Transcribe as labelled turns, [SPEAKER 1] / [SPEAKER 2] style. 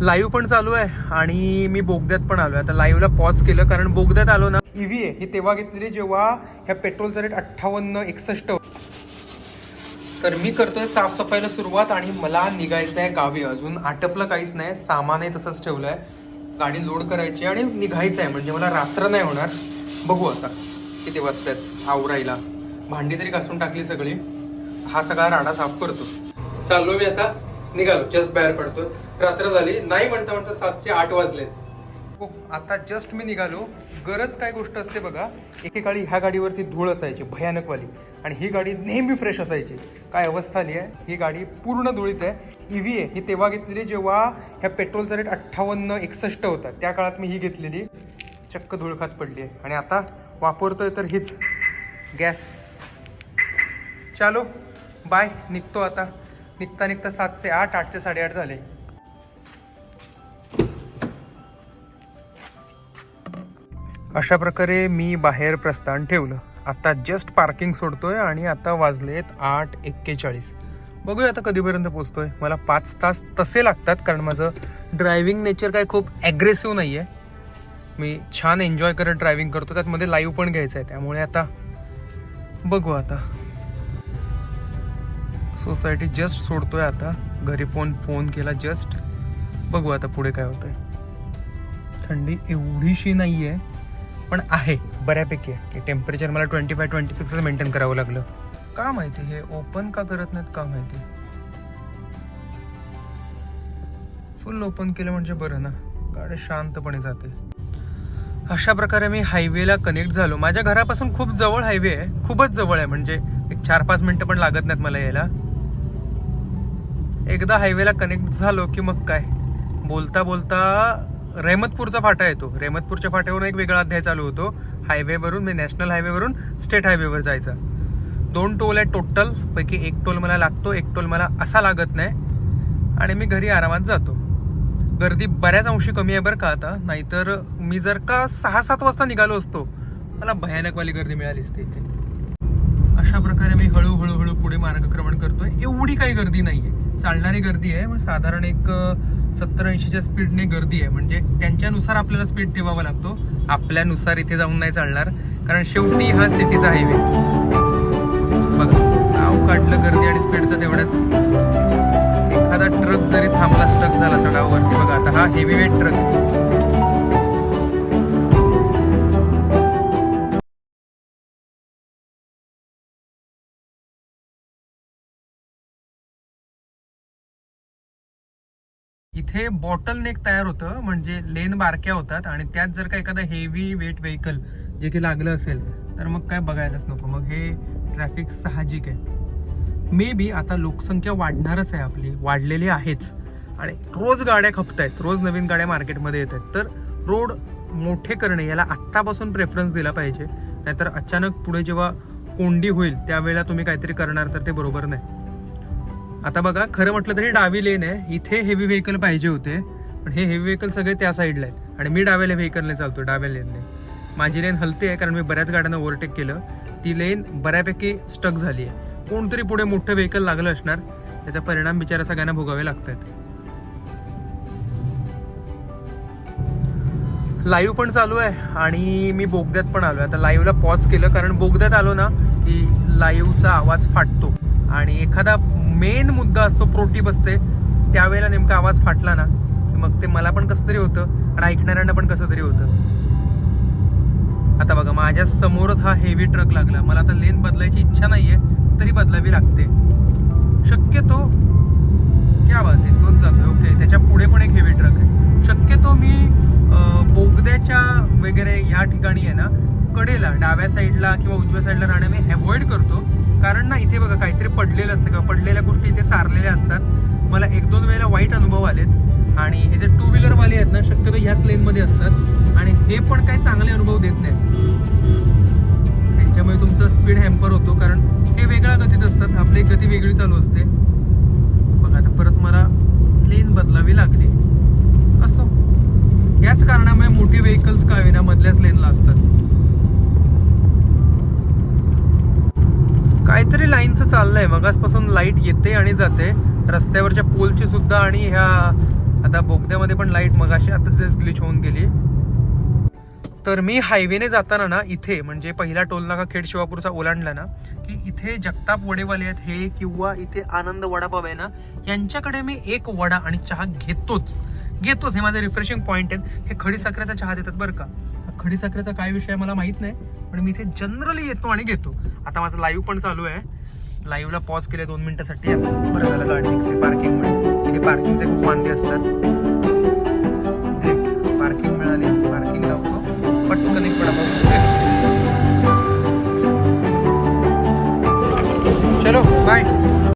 [SPEAKER 1] Live पण चालू आहे आणि मी बोगद्यात पण आलो आहे आता लाईव्हला पॉज केलं कारण बोगद्यात आलो ना. ईव्ही आहे ही तेव्हा घेतलेली जेव्हा ह्या पेट्रोलचा रेट अठ्ठावन्न एकसष्ट. तर मी करतोय साफसफाईला सुरुवात आणि मला निघायचं आहे गावी अजून. आटपलं काहीच नाही सामानही तसंच ठेवलं आहे गाडी लोड करायची आणि निघायचं आहे म्हणजे मला रात्र नाही होणार. बघू आता किती वाजतात आवरायला. भांडी तरी घासून टाकली सगळी. हा सगळा राडा साफ करतो. चाललो मी आता. निघालो. जस्ट बाहेर पडतो रात्र झाली. नाही म्हणता म्हणता सातशे आठ वाजलेच हो आता जस्ट मी निघालो. गरज काय गोष्ट असते बघा एकेकाळी ह्या गाडीवरती धूळ असायची भयानकवाली. आणि ही गाडी नेहमी फ्रेश असायची. काय अवस्था आली आहे? ही गाडी पूर्ण धुळीत आहे. ईव्ही आहे. ही तेव्हा घेतलेली जेव्हा ह्या पेट्रोलचा रेट अठ्ठावन्न एकसष्ट होता. त्या काळात मी ही घेतलेली. चक्क धुळखात पडली आहे. आणि आता वापरतोय तर हीच. गॅस. चालो. बाय. निघतो आता. निघता निघता सातशे आठ आठशे साडेआठ झाले. अशा प्रकारे मी बाहेर प्रस्थान ठेवलं. आता जस्ट पार्किंग सोडतोय आणि आता वाजलेत आठ एक्केचाळीस. बघूया आता कधीपर्यंत पोचतोय मला पाच तास तसे लागतात कारण माझं ड्रायव्हिंग नेचर काय खूप ॲग्रेसिव्ह नाही आहे मी छान एन्जॉय करत ड्रायव्हिंग करतो. त्यातमध्ये लाईव्ह पण घ्यायचं आहे. त्यामुळे आता बघू आता. सोसायटी जस्ट सोडतोय आता. घरी फोन फोन केला जस्ट बघू आता पुढे काय होतंय. थंडी एवढीशी नाही आहे पण आहे बऱ्यापैकी आहे की टेम्परेचर मला ट्वेंटी फाय ट्वेंटी सिक्सच मेंटेन करावं लागलं. का माहिती? हे ओपन का करत नाहीत का माहिती? फुल ओपन केलं म्हणजे बरं ना. गाडी शांतपणे जाते. अशा प्रकारे मी हायवेला कनेक्ट झालो. माझ्या घरापासून खूप जवळ हायवे आहे. खूपच जवळ आहे. म्हणजे एक चार पाच मिनटं पण लागत नाहीत मला यायला. एकदा हायवेला कनेक्ट झालो की मग काय? बोलता बोलता रेहमतपूरचा फाटा येतो. रेहमतपूरच्या फाट्यावरून एक वेगळा अध्याय चालू होतो. हायवेवरून म्हणजे नॅशनल हायवेवरून स्टेट हायवेवर जायचा. दोन टोल आहे टोटल. पैकी एक टोल मला लागतो एक टोल मला असा लागत नाही. आणि मी घरी आरामात जातो. गर्दी बऱ्याच अंशी कमी आहे बरं का आता. नाहीतर मी जर का सहा सात वाजता निघालो असतो मला भयानकवाली गर्दी मिळाली असते इथे. अशा प्रकारे मी हळूहळू हळू पुढे मार्गक्रमण करतोय. एवढी काही गर्दी नाही आहे चालणारी गर्दी आहे. मग साधारण एक सत्तर ऐंशीच्या स्पीडने गर्दी आहे. म्हणजे त्यांच्यानुसार आपल्याला स्पीड ठेवावा लागतो. आपल्यानुसार इथे जाऊन नाही चालणार. कारण शेवटी हा सिटीचा हायवे बघा नाव काढलं गर्दी आणि स्पीडचं तेवढ्यात. एखादा ट्रक जरी थांबला स्टक झाला चढाववरती बघा आता हा हेवी वेट ट्रक इथे बॉटल नेक तयार होतं म्हणजे लेन बारक्या होतात आणि त्यात जर का एखादा हेवी वेट व्हेकल जे की लागलं असेल तर मग काय बघायलाच नको. मग हे ट्रॅफिक साहजिक आहे. मे बी आता लोकसंख्या वाढणारच आहे आपली वाढलेली आहेच. आणि रोज गाड्या खपत आहेत रोज नवीन गाड्या मार्केटमध्ये येत आहेत तर रोड मोठे करणे याला आत्तापासून प्रेफरन्स दिला पाहिजे. नाहीतर अचानक पुढे जेव्हा कोंडी होईल त्यावेळेला तुम्ही काहीतरी करणार तर ते बरोबर नाही. आता बघा खरं म्हटलं तरी डावी लेन आहे. इथे हेवी व्हेकल पाहिजे होते पण हे हेवी व्हेकल सगळे त्या साईडला आहेत. आणि मी डाव्याला व्हेकलने चालतो डाव्या लेनने माझी लेन हलते आहे कारण मी बऱ्याच गाड्यांना ओव्हरटेक केलं. ती लेन बऱ्यापैकी स्टक झाली आहे. कोणतरी पुढे मोठं व्हेकल लागलं असणार त्याचा परिणाम बिचारा सगळ्यांना भोगावे लागत आहेत लाईव्ह पण चालू आहे आणि मी बोगद्यात पण आलो आता लाईव्हला पॉज केलं कारण बोगद्यात आलो ना की लाईव्हचा आवाज फाटतो. आणि एखादा मेन मुद्दा असतो प्रोटी बसते. त्यावेळेला नेमका आवाज फाटला ना मग ते मला पण कसं तरी होतं आणि ऐकणाऱ्यांना पण कसं तरी होतं. आता बघा माझ्या समोरच हा हेवी ट्रक लागला. मला आता लेन बदलायची इच्छा नाहीये तरी बदलावी लागते. शक्यतो क्या बात आहे तोच जातोय ओके त्याच्या पुढे पण एक हेवी ट्रक आहे. शक्यतो मी बोगद्याच्या वगैरे ह्या ठिकाणी आहे ना कडेला डाव्या साईडला किंवा उजव्या साईडला राहणं मी अवॉइड करतो. कारण ना इथे बघा काहीतरी पडलेलं असतं किंवा पडलेल्या गोष्टी इथे सारलेल्या असतात. मला एक दोन वेळेला वाईट अनुभव आलेत. आणि हे जे टू व्हीलरवाले आहेत ना शक्यतो ह्याच लेनमध्ये असतात. आणि हे पण काही चांगले अनुभव देत नाहीत. त्यांच्यामुळे तुमचं स्पीड हॅम्पर होतो कारण हे वेगळ्या गतीत असतात. आपली गती वेगळी चालू असते. बघा आता परत मला लेन बदलावी लागली. असो. याच कारणामुळे मोठी व्हेकल्स का होईना मधल्याच लेनला असतात. काहीतरी लाईनचं चाललंय. मगासपासून लाइट येते आणि जाते. रस्त्यावरच्या पोलची सुद्धा आणि ह्या आता बोगद्यामध्ये पण लाइट. मगाशी आता जस्ट ग्लिच होऊन गेली. तर मी हायवेने जाताना ना इथे म्हणजे पहिला टोल नाका खेड शिवापूरचा ओलांडला ना की इथे जगताप वडेवाले आहेत हे किंवा इथे आनंद वडापाव आहे ना यांच्याकडे मी एक वडा आणि चहा घेतोच. घेतोच. हे माझे रिफ्रेशिंग पॉईंट आहेत. हे खडी साखरेचा चहा देतात बरं का. खडी साखरेचा काय विषय आहे मला माहीत नाही. पण मी इथे जनरली येतो आणि घेतो. आता माझं लाईव्ह पण चालू आहे. लाईव्हला पॉज केले दोन मिनिटासाठी. बरं झालं गाडी पार्किंगमुळे इथे पार्किंगचे खूप वांदे असतात.